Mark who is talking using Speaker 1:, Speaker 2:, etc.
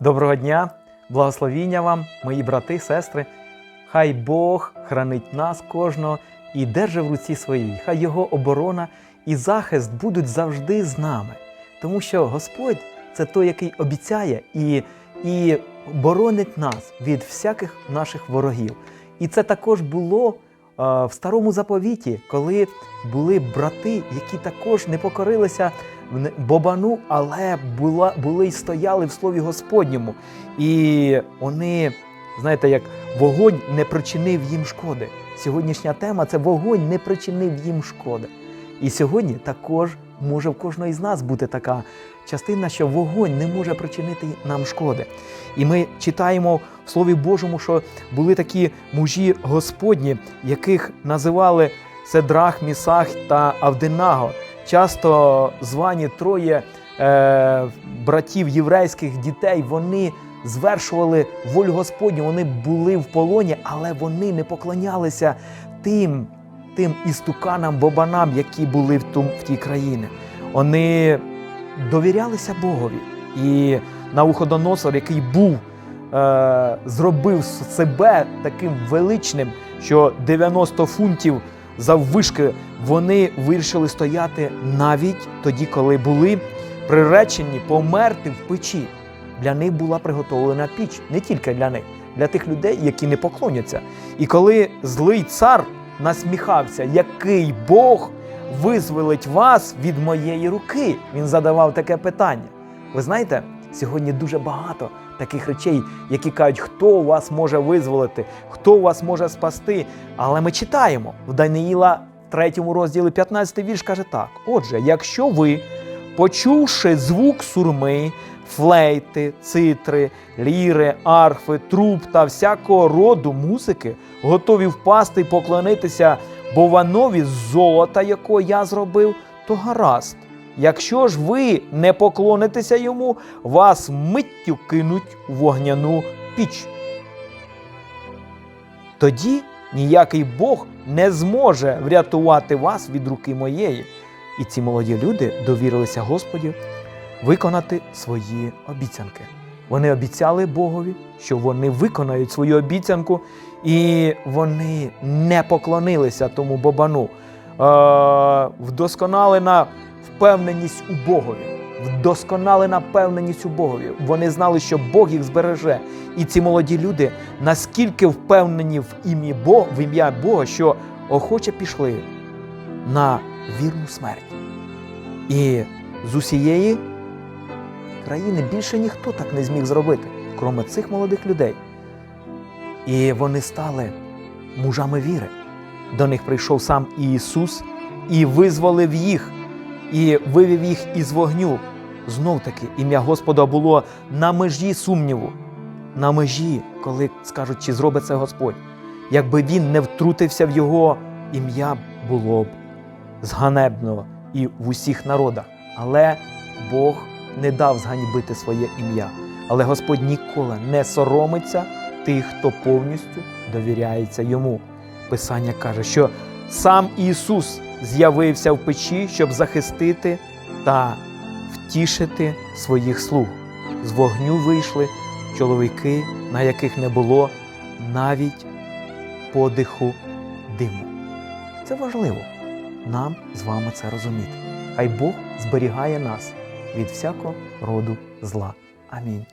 Speaker 1: Доброго дня, благословіння вам, мої брати, сестри. Хай Бог хранить нас кожного і держи в руці своїй. Хай Його оборона і захист будуть завжди з нами. Тому що Господь це той, який обіцяє і, і боронить нас від всяких наших ворогів. І це також було в старому заповіті, коли були брати, які також не покорилися Бобану, але була, були й стояли в слові Господньому. І вони, знаєте, як вогонь не причинив їм шкоди. Сьогоднішня тема це вогонь не причинив їм шкоди. І сьогодні також може в кожного із нас бути така частина, що вогонь не може причинити нам шкоди. І ми читаємо в Слові Божому, що були такі мужі Господні, яких називали Седрах, Місах та Авденаго. Часто звані троє е, братів єврейських дітей, вони звершували волю Господню, вони були в полоні, але вони не поклонялися тим, тим істуканам, бобанам, які були в, том, в тій країні. Вони довірялися Богові. І Навуходоносор, який був, е, зробив себе таким величним, що 90 фунтів заввишки вони вирішили стояти навіть тоді, коли були приречені померти в печі. Для них була приготовлена піч, не тільки для них, для тих людей, які не поклоняться. І коли злий цар насміхався, який Бог визволить вас від моєї руки, він задавав таке питання. Ви знаєте, сьогодні дуже багато таких речей, які кажуть, хто вас може визволити, хто вас може спасти. Але ми читаємо в Даниїла 3 розділі 15 вірш каже так: Отже, якщо ви, почувши звук сурми, флейти, цитри, ліри, арфи, труб та всякого роду музики, готові впасти і поклонитися бованові з золота, якого я зробив, то гаразд. Якщо ж ви не поклонитеся йому, вас миттю кинуть у вогняну піч. Тоді ніякий Бог не зможе врятувати вас від руки моєї. І ці молоді люди довірилися Господі виконати свої обіцянки. Вони обіцяли Богові, що вони виконають свою обіцянку, і вони не поклонилися тому бобану. Е, вдосконалена впевненість у Богові. Вдосконалена впевненість у Богові. Вони знали, що Бог їх збереже. І ці молоді люди наскільки впевнені в ім'я Бога, в ім'я Бога, що охоче пішли на вірну смерть. І з усієї країни більше ніхто так не зміг зробити, крім цих молодих людей. І вони стали мужами віри. До них прийшов сам Ісус і визволив їх, і вивів їх із вогню. Знов таки ім'я Господа було на межі сумніву, на межі, коли скажуть, чи зробить це Господь. Якби він не втрутився в його ім'я, було б зганебно і в усіх народах. Але Бог не дав зганьбити своє ім'я. Але Господь ніколи не соромиться тих, хто повністю довіряється йому. Писання каже, що сам Ісус з'явився в печі, щоб захистити та втішити своїх слуг. З вогню вийшли чоловіки, на яких не було навіть подиху диму. Це важливо нам з вами це розуміти. Хай Бог зберігає нас від всякого роду зла. Амінь.